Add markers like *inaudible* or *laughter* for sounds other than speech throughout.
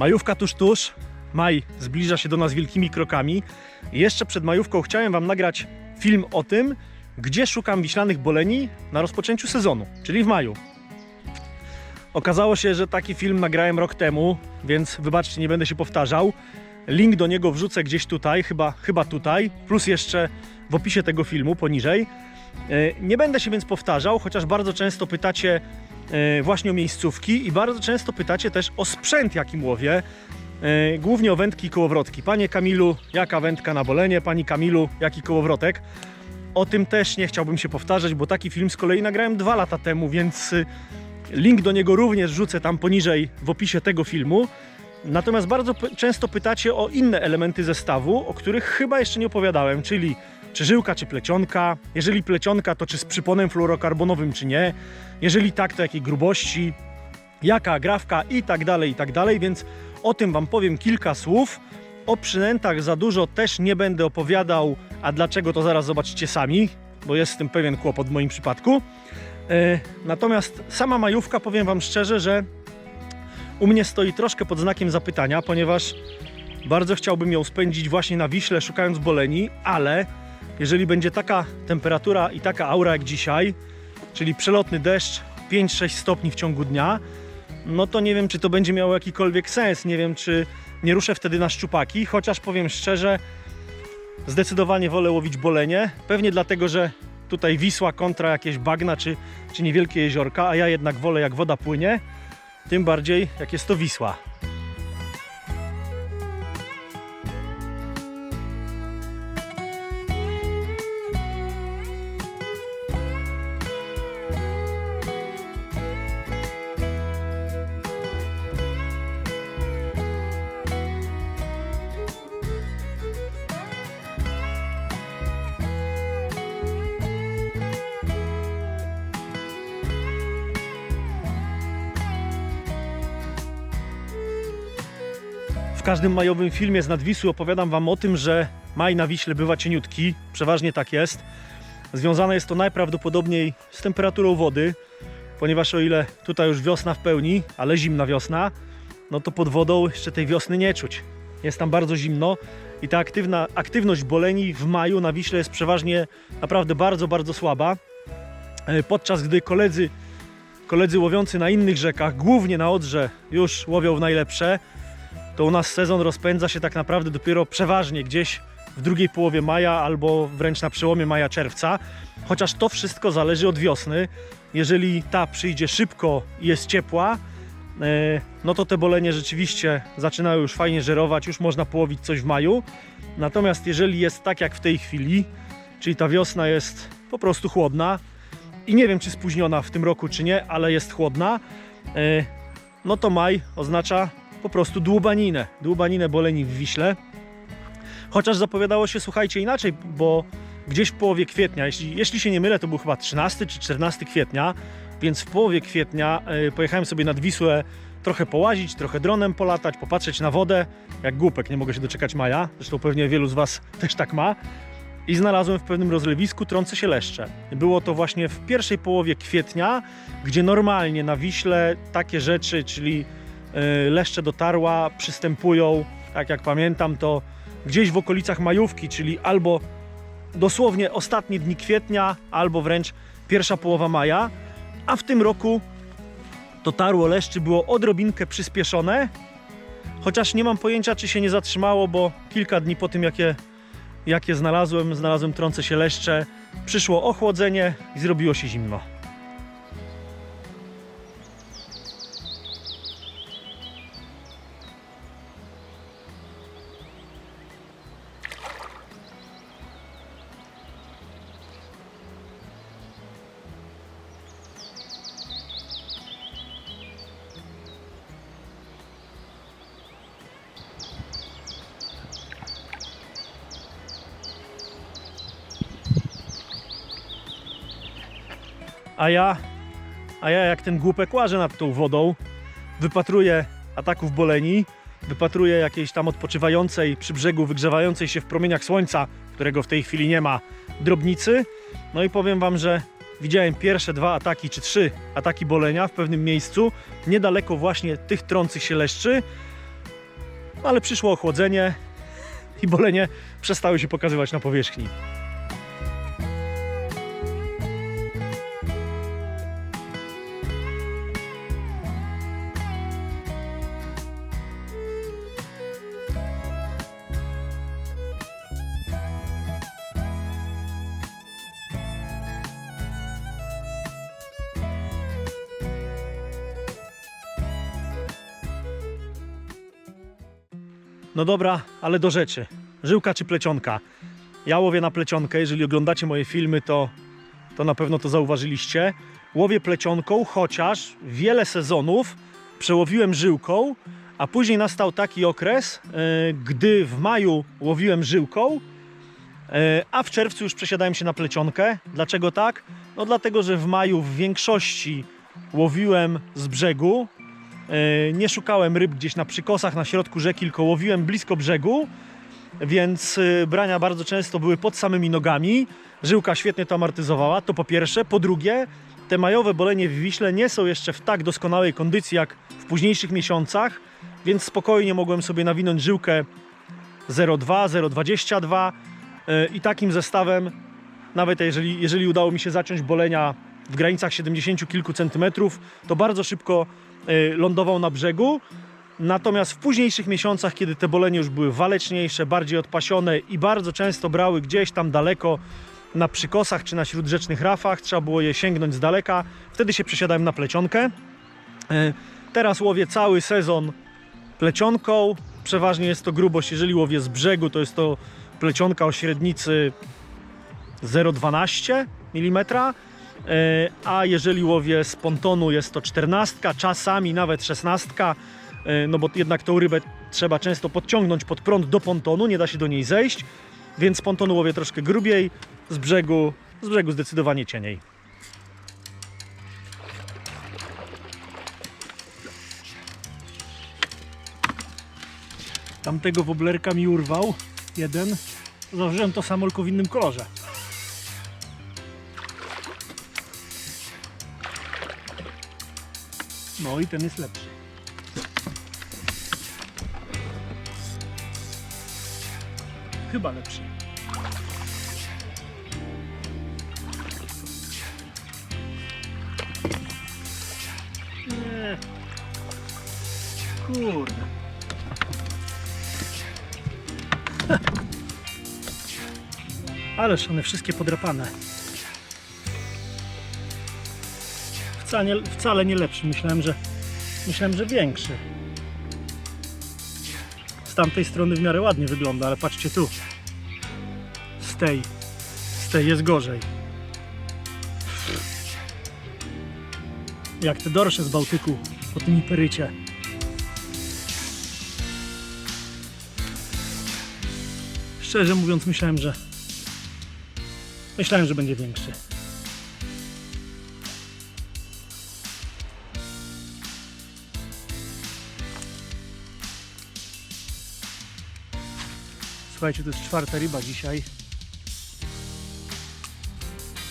Majówka tuż, tuż. Maj zbliża się do nas wielkimi krokami. Jeszcze przed majówką chciałem Wam nagrać film o tym, gdzie szukam wiślanych boleni na rozpoczęciu sezonu, czyli w maju. Okazało się, że taki film nagrałem rok temu, więc wybaczcie, nie będę się powtarzał. Link do niego wrzucę gdzieś tutaj, chyba, chyba tutaj, plus jeszcze w opisie tego filmu poniżej. E, Nie będę się więc powtarzał, chociaż bardzo często pytacie właśnie o miejscówki i bardzo często pytacie też o sprzęt, jakim łowię. E, Głównie o wędki i kołowrotki. Panie Kamilu, jaka wędka na bolenie? Pani Kamilu, jaki kołowrotek? O tym też nie chciałbym się powtarzać, bo taki film z kolei nagrałem dwa lata temu, więc y, link do niego również rzucę tam poniżej w opisie tego filmu. Natomiast bardzo często pytacie o inne elementy zestawu, o których chyba jeszcze nie opowiadałem, czyli czy żyłka, czy plecionka. Jeżeli plecionka, to czy z przyponem fluorokarbonowym, czy nie. Jeżeli tak, to jakiej grubości, jaka agrafka i tak dalej, i tak dalej, więc o tym Wam powiem kilka słów. O przynętach za dużo też nie będę opowiadał, a dlaczego to zaraz zobaczycie sami, bo jest z tym pewien kłopot w moim przypadku. E, Natomiast sama majówka, powiem Wam szczerze, że u mnie stoi troszkę pod znakiem zapytania, ponieważ bardzo chciałbym ją spędzić właśnie na Wiśle, szukając boleni, ale jeżeli będzie taka temperatura i taka aura jak dzisiaj, czyli przelotny deszcz 5-6 stopni w ciągu dnia, no to nie wiem, czy to będzie miało jakikolwiek sens. Nie wiem, czy nie ruszę wtedy na szczupaki, chociaż powiem szczerze, zdecydowanie wolę łowić bolenie. Pewnie dlatego, że tutaj Wisła kontra jakieś bagna czy, czy niewielkie jeziorka, a ja jednak wolę jak woda płynie, tym bardziej jak jest to Wisła. Każdym majowym filmie z Nadwisły opowiadam Wam o tym, że maj na Wiśle bywa cieniutki, przeważnie tak jest. Związane jest to najprawdopodobniej z temperaturą wody, ponieważ o ile tutaj już wiosna w pełni, ale zimna wiosna, no to pod wodą jeszcze tej wiosny nie czuć. Jest tam bardzo zimno i ta aktywna, aktywność boleni w maju na Wiśle jest przeważnie naprawdę bardzo, bardzo słaba. E, Podczas gdy koledzy, koledzy łowiący na innych rzekach, głównie na Odrze, już łowią w najlepsze, to u nas sezon rozpędza się tak naprawdę dopiero przeważnie gdzieś w drugiej połowie maja albo wręcz na przełomie maja-czerwca. Chociaż to wszystko zależy od wiosny. Jeżeli ta przyjdzie szybko i jest ciepła, e, no to te bolenie rzeczywiście zaczynają już fajnie żerować, już można połowić coś w maju. Natomiast jeżeli jest tak jak w tej chwili, czyli ta wiosna jest po prostu chłodna i nie wiem czy spóźniona w tym roku czy nie, ale jest chłodna, e, no to maj oznacza po prostu dłubaninę. Dłubaninę boleni w Wiśle. Chociaż zapowiadało się, słuchajcie, inaczej, bo gdzieś w połowie kwietnia, jeśli, jeśli się nie mylę, to był chyba 13 czy 14 kwietnia, więc w połowie kwietnia e, pojechałem sobie nad Wisłę trochę połazić, trochę dronem polatać, popatrzeć na wodę, jak głupek, nie mogę się doczekać maja, zresztą pewnie wielu z Was *laughs* też tak ma. I znalazłem w pewnym rozlewisku trące się leszcze. Było to właśnie w pierwszej połowie kwietnia, gdzie normalnie na Wiśle takie rzeczy, czyli e, leszcze dotarła, przystępują, tak jak pamiętam, to gdzieś w okolicach majówki, czyli albo dosłownie ostatnie dni kwietnia, albo wręcz pierwsza połowa maja, a w tym roku to tarło leszczy było odrobinkę przyspieszone, chociaż nie mam pojęcia, czy się nie zatrzymało, bo kilka dni po tym, jakie, jakie znalazłem, znalazłem trące się leszcze, przyszło ochłodzenie i zrobiło się zimno. A ja, a ja jak ten głupek łażę nad tą wodą, wypatruję ataków boleni, wypatruję jakiejś tam odpoczywającej przy brzegu, wygrzewającej się w promieniach słońca, którego w tej chwili nie ma, drobnicy. No i powiem Wam, że widziałem pierwsze dwa ataki, czy trzy ataki bolenia w pewnym miejscu, niedaleko właśnie tych trących się leszczy. No, ale przyszło ochłodzenie i bolenie przestały się pokazywać na powierzchni. No dobra, ale do rzeczy. Żyłka czy plecionka? Ja łowię na plecionkę. Jeżeli oglądacie moje filmy, to, to na pewno to zauważyliście. Łowię plecionką, chociaż wiele sezonów przełowiłem żyłką, a później nastał taki okres, e, gdy w maju łowiłem żyłką, e, a w czerwcu już przesiadałem się na plecionkę. Dlaczego tak? No dlatego, że w maju w większości łowiłem z brzegu, Nie szukałem ryb gdzieś na przykosach, na środku rzeki, tylko łowiłem blisko brzegu, więc e, brania bardzo często były pod samymi nogami. Żyłka świetnie to amortyzowała, to po pierwsze. Po drugie, te majowe bolenie w Wiśle nie są jeszcze w tak doskonałej kondycji jak w późniejszych miesiącach, więc spokojnie mogłem sobie nawinąć żyłkę 0,2, 0,22 e, i takim zestawem, nawet jeżeli, jeżeli udało mi się zaciąć bolenia w granicach 70 kilku centymetrów, to bardzo szybko lądował na brzegu. Natomiast w późniejszych miesiącach, kiedy te bolenie już były waleczniejsze, bardziej odpasione i bardzo często brały gdzieś tam daleko na przykosach czy na śródrzecznych rafach, trzeba było je sięgnąć z daleka, wtedy się przesiadałem na plecionkę. Y, Teraz łowię cały sezon plecionką. Przeważnie jest to grubość, jeżeli łowię z brzegu, to jest to plecionka o średnicy 0,12 mm, a jeżeli łowię z pontonu jest to 14, czasami nawet 16, e, no bo jednak tą rybę trzeba często podciągnąć pod prąd do pontonu, nie da się do niej zejść, więc z pontonu łowię troszkę grubiej, z brzegu, z brzegu zdecydowanie cieniej. Tamtego woblerka mi urwał, jeden. Założyłem to samo, tylko w innym kolorze. No i ten jest lepszy. Chyba lepszy. Nie. Kurde. *laughs* Ależ one wszystkie podrapane. Wcale nie, wcale nie lepszy. Myślałem, że myślałem, że większy. Z tamtej strony w miarę ładnie wygląda, ale patrzcie tu. Z tej, z tej jest gorzej. Jak te dorsze z Bałtyku po tym iperycie. Szczerze mówiąc, myślałem, że myślałem, że będzie większy. Słuchajcie, to jest czwarta ryba dzisiaj.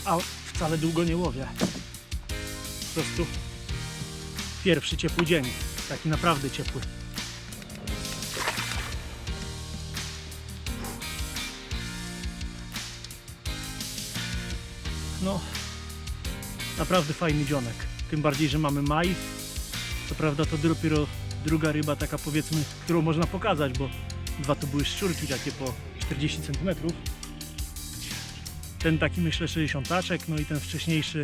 A wcale długo nie łowię. Po prostu pierwszy ciepły dzień. Taki naprawdę ciepły. No, naprawdę fajny dzionek. Tym bardziej, że mamy maj. Co prawda to dopiero druga ryba taka powiedzmy, którą można pokazać, bo Dwa to były szczurki takie po 40 cm. Ten taki myślę 60 taczek, no i ten wcześniejszy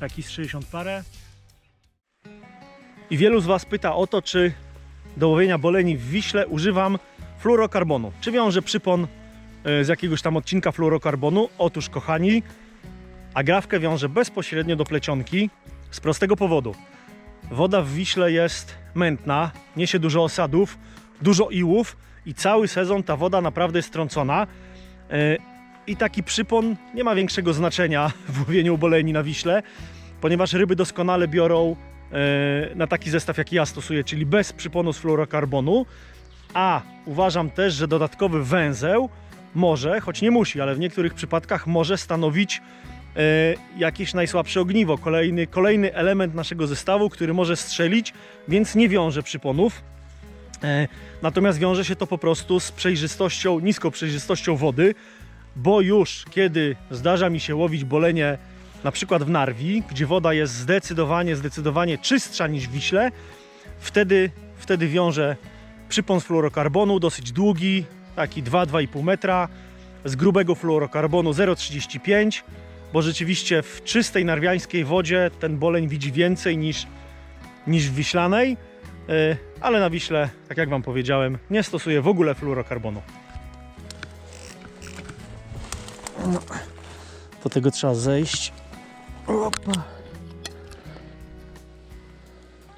taki z 60 parę. I wielu z Was pyta o to, czy do łowienia boleni w Wiśle używam fluorokarbonu. Czy wiążę przypon e, z jakiegoś tam odcinka fluorokarbonu? Otóż kochani, agrawkę wiążę bezpośrednio do plecionki z prostego powodu. Woda w Wiśle jest mętna, niesie dużo osadów, dużo iłów i cały sezon ta woda naprawdę jest strącona. E, I taki przypon nie ma większego znaczenia *laughs* w łowieniu boleni na Wiśle, ponieważ ryby doskonale biorą e, na taki zestaw, jaki ja stosuję, czyli bez przyponu z fluorokarbonu. A uważam też, że dodatkowy węzeł może, choć nie musi, ale w niektórych przypadkach może stanowić e, jakieś najsłabsze ogniwo, kolejny, kolejny element naszego zestawu, który może strzelić, więc nie wiąże przyponów. E, Natomiast wiąże się to po prostu z przejrzystością, niską przejrzystością wody, bo już kiedy zdarza mi się łowić bolenie na przykład w Narwi, gdzie woda jest zdecydowanie, zdecydowanie czystsza niż w Wiśle, wtedy, wtedy wiąże przypon z fluorokarbonu, dosyć długi, taki 2-2,5 metra, z grubego fluorokarbonu 0,35, bo rzeczywiście w czystej narwiańskiej wodzie ten boleń widzi więcej niż, niż w wiślanej, ale na Wiśle, tak jak Wam powiedziałem, nie stosuję w ogóle fluorokarbonu. No, do tego trzeba zejść. Opa.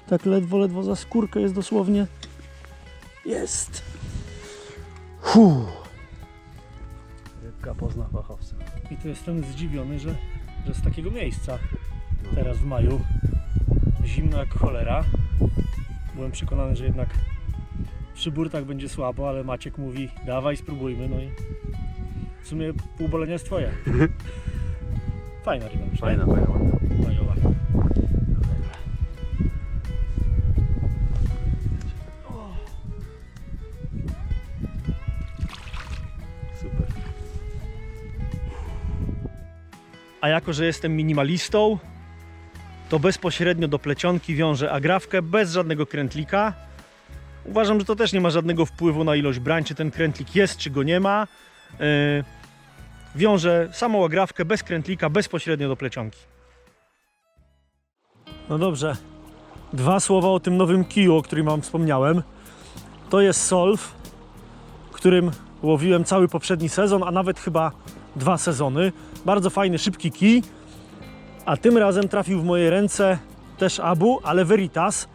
Tak ledwo, ledwo za skórkę jest dosłownie. Jest. Fuh. Rybka pozna fachowca. I tu jestem zdziwiony, że, że z takiego miejsca teraz w maju zimno jak cholera. Byłem przekonany, że jednak przy burtach będzie słabo, ale Maciek mówi dawaj spróbujmy, no i w sumie pół bolenia jest twoje. *laughs* Fajna ryba. Fajna, fajna. Majowa. Super. A jako, że jestem minimalistą, to bezpośrednio do plecionki wiążę agrawkę bez żadnego krętlika. Uważam, że to też nie ma żadnego wpływu na ilość brań, czy ten krętlik jest, czy go nie ma. Yy, wiążę samą agrawkę bez krętlika, bezpośrednio do plecionki. No dobrze. Dwa słowa o tym nowym kiju, o którym Wam wspomniałem. To jest Solv, którym łowiłem cały poprzedni sezon, a nawet chyba dwa sezony. Bardzo fajny, szybki kij. A tym razem trafił w moje ręce też Abu, ale Veritas.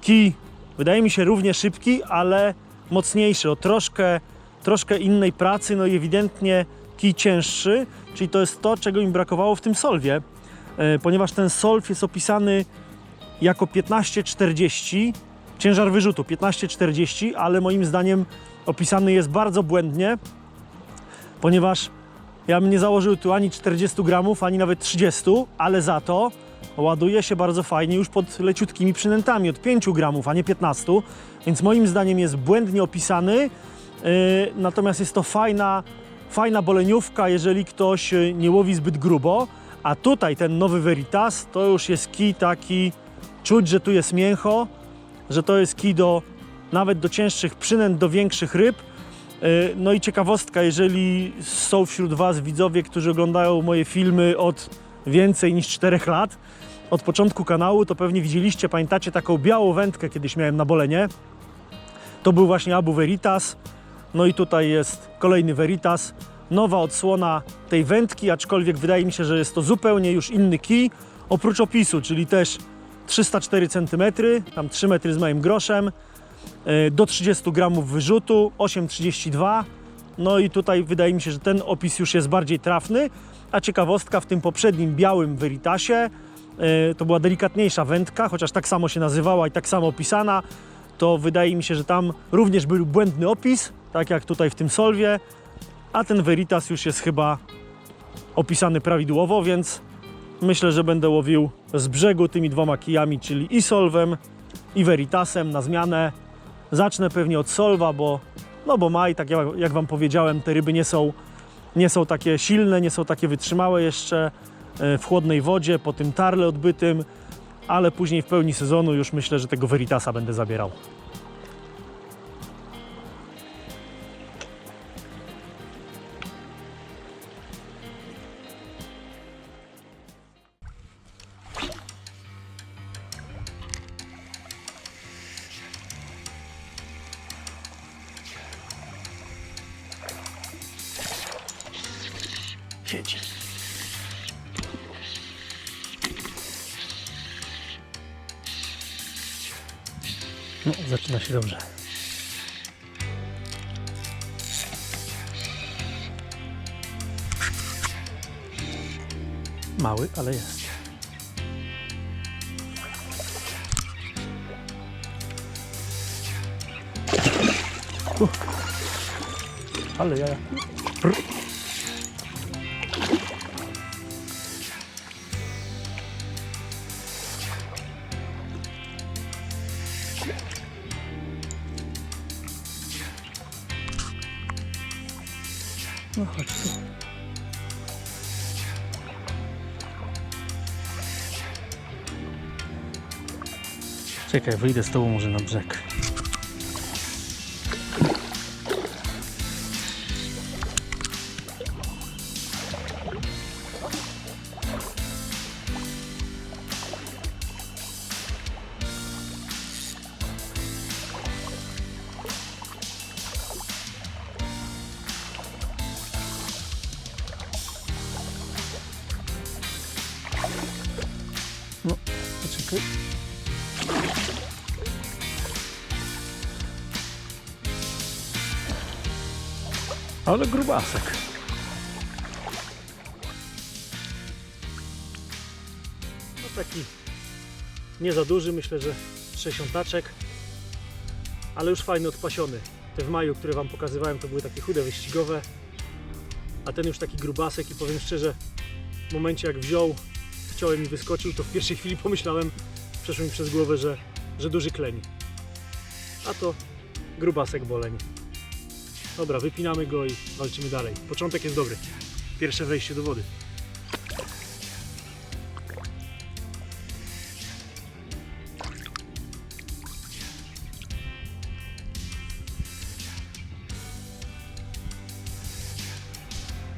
Kij wydaje mi się równie szybki, ale mocniejszy, o troszkę, troszkę innej pracy, no i ewidentnie kij cięższy, czyli to jest to, czego im brakowało w tym solwie, e, ponieważ ten solw jest opisany jako 1540, ciężar wyrzutu 1540, ale moim zdaniem opisany jest bardzo błędnie, ponieważ ja bym nie założył tu ani 40 gramów, ani nawet 30, ale za to ładuje się bardzo fajnie już pod leciutkimi przynętami od 5 gramów, a nie 15, więc moim zdaniem jest błędnie opisany, yy, natomiast jest to fajna, fajna boleniówka, jeżeli ktoś yy, nie łowi zbyt grubo, a tutaj ten nowy Veritas to już jest kij taki, czuć, że tu jest mięcho, że to jest kij do nawet do cięższych przynęt, do większych ryb, No i ciekawostka, jeżeli są wśród Was widzowie, którzy oglądają moje filmy od więcej niż 4 lat, od początku kanału, to pewnie widzieliście, pamiętacie taką białą wędkę kiedyś miałem na bolenie. To był właśnie Abu Veritas. No i tutaj jest kolejny Veritas. Nowa odsłona tej wędki, aczkolwiek wydaje mi się, że jest to zupełnie już inny kij, oprócz opisu, czyli też 304 cm, tam 3 metry z małym groszem, e, do 30 gramów wyrzutu, 8,32. No i tutaj wydaje mi się, że ten opis już jest bardziej trafny. A ciekawostka w tym poprzednim białym Veritasie e, to była delikatniejsza wędka, chociaż tak samo się nazywała i tak samo opisana. To wydaje mi się, że tam również był błędny opis, tak jak tutaj w tym solwie. A ten Veritas już jest chyba opisany prawidłowo, więc myślę, że będę łowił z brzegu tymi dwoma kijami, czyli i solwem, i Veritasem na zmianę. Zacznę pewnie od solwa, bo, no bo maj, tak jak, jak Wam powiedziałem, te ryby nie są, nie są takie silne, nie są takie wytrzymałe jeszcze e, w chłodnej wodzie, po tym tarle odbytym, ale później w pełni sezonu już myślę, że tego Veritasa będę zabierał. Mały, ale jest. Uh. Ale ja. No Czekaj, wyjdę z tobą może na brzeg. Ale grubasek. No taki nie za duży, myślę, że 60 taczek, ale już fajny odpasiony. Te w maju, które Wam pokazywałem, to były takie chude, wyścigowe, a ten już taki grubasek i powiem szczerze, w momencie jak wziął, wciąłem i wyskoczył, to w pierwszej chwili pomyślałem, przeszło mi przez głowę, że, że duży kleń. A to grubasek boleń. Dobra, wypinamy go i walczymy dalej. Początek jest dobry. Pierwsze wejście do wody.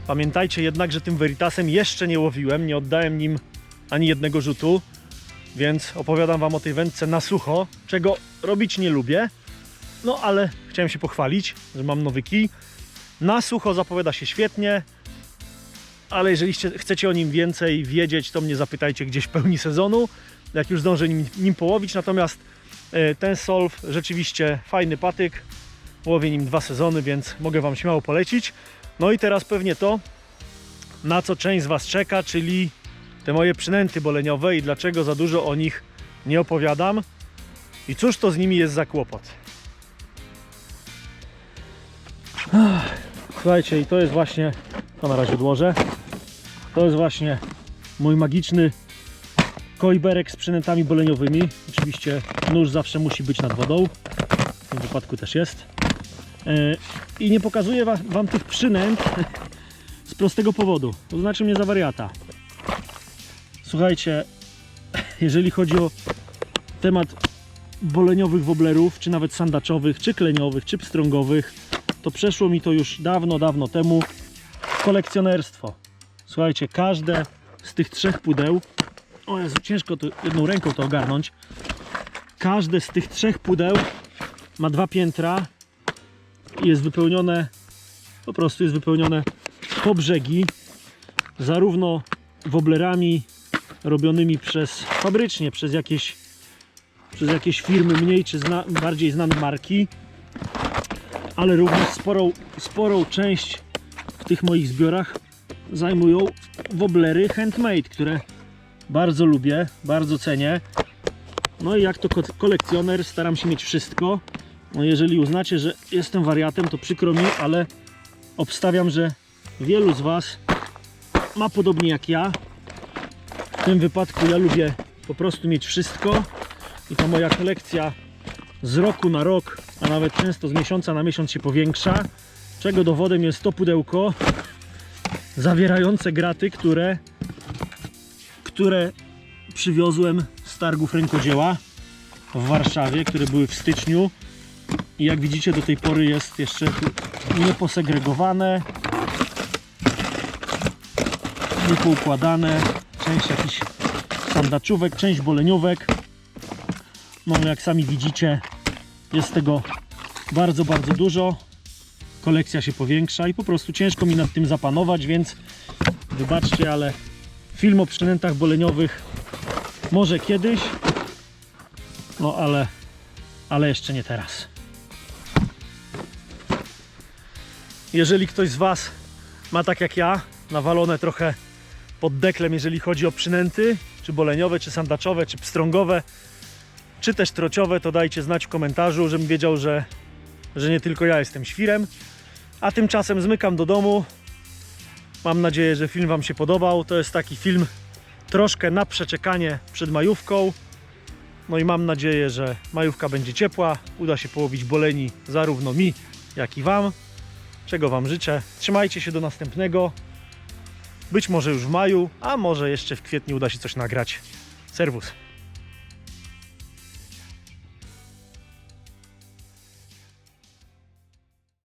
Pamiętajcie jednak, że tym Veritasem jeszcze nie łowiłem, nie oddałem nim ani jednego rzutu, więc opowiadam Wam o tej wędce na sucho, czego robić nie lubię. No ale chciałem się pochwalić, że mam nowy kij. Na sucho zapowiada się świetnie, ale jeżeli chcecie o nim więcej wiedzieć, to mnie zapytajcie gdzieś w pełni sezonu, jak już zdążę nim, nim połowić. Natomiast e, ten Solv rzeczywiście fajny patyk. Łowię nim dwa sezony, więc mogę Wam śmiało polecić. No i teraz pewnie to, na co część z Was czeka, czyli te moje przynęty boleniowe i dlaczego za dużo o nich nie opowiadam. I cóż to z nimi jest za kłopot. Słuchajcie, i to jest właśnie, to na razie odłożę, to jest właśnie mój magiczny kojberek z przynętami boleniowymi. Oczywiście nóż zawsze musi być nad wodą, w tym wypadku też jest. E, I nie pokazuję wa- Wam tych przynęt *laughs* z prostego powodu, to znaczy mnie za wariata. Słuchajcie, *laughs* jeżeli chodzi o temat boleniowych woblerów, czy nawet sandaczowych, czy kleniowych, czy pstrągowych, to przeszło mi to już dawno, dawno temu. Kolekcjonerstwo. Słuchajcie, każde z tych trzech pudeł, o Jezu, ciężko to jedną ręką to ogarnąć, każde z tych trzech pudeł ma dwa piętra i jest wypełnione, po prostu jest wypełnione po brzegi, zarówno woblerami robionymi przez fabrycznie, przez jakieś, przez jakieś firmy mniej czy zna, bardziej znane marki, ale również sporą, sporą część w tych moich zbiorach zajmują woblery handmade, które bardzo lubię, bardzo cenię. No i jak to ko- kolekcjoner staram się mieć wszystko. No jeżeli uznacie, że jestem wariatem, to przykro mi, ale obstawiam, że wielu z Was ma podobnie jak ja. W tym wypadku ja lubię po prostu mieć wszystko i ta moja kolekcja z roku na rok, a nawet często z miesiąca na miesiąc się powiększa. Czego dowodem jest to pudełko zawierające graty, które, które przywiozłem z targów rękodzieła w Warszawie, które były w styczniu. I jak widzicie do tej pory jest jeszcze nieposegregowane, niepoukładane. Część jakichś sandaczówek, część boleniówek. No jak sami widzicie jest tego bardzo, bardzo dużo. Kolekcja się powiększa i po prostu ciężko mi nad tym zapanować, więc wybaczcie, ale film o przynętach boleniowych może kiedyś, no ale, ale jeszcze nie teraz. Jeżeli ktoś z Was ma tak jak ja, nawalone trochę pod deklem, jeżeli chodzi o przynęty, czy boleniowe, czy sandaczowe, czy pstrągowe, czy też trociowe, to dajcie znać w komentarzu, żebym wiedział, że, że nie tylko ja jestem świrem. A tymczasem zmykam do domu. Mam nadzieję, że film Wam się podobał. To jest taki film troszkę na przeczekanie przed majówką. No i mam nadzieję, że majówka będzie ciepła. Uda się połowić boleni zarówno mi, jak i Wam. czego Wam życzę. Trzymajcie się do następnego. Być może już w maju, a może jeszcze w kwietniu uda się coś nagrać. Serwus.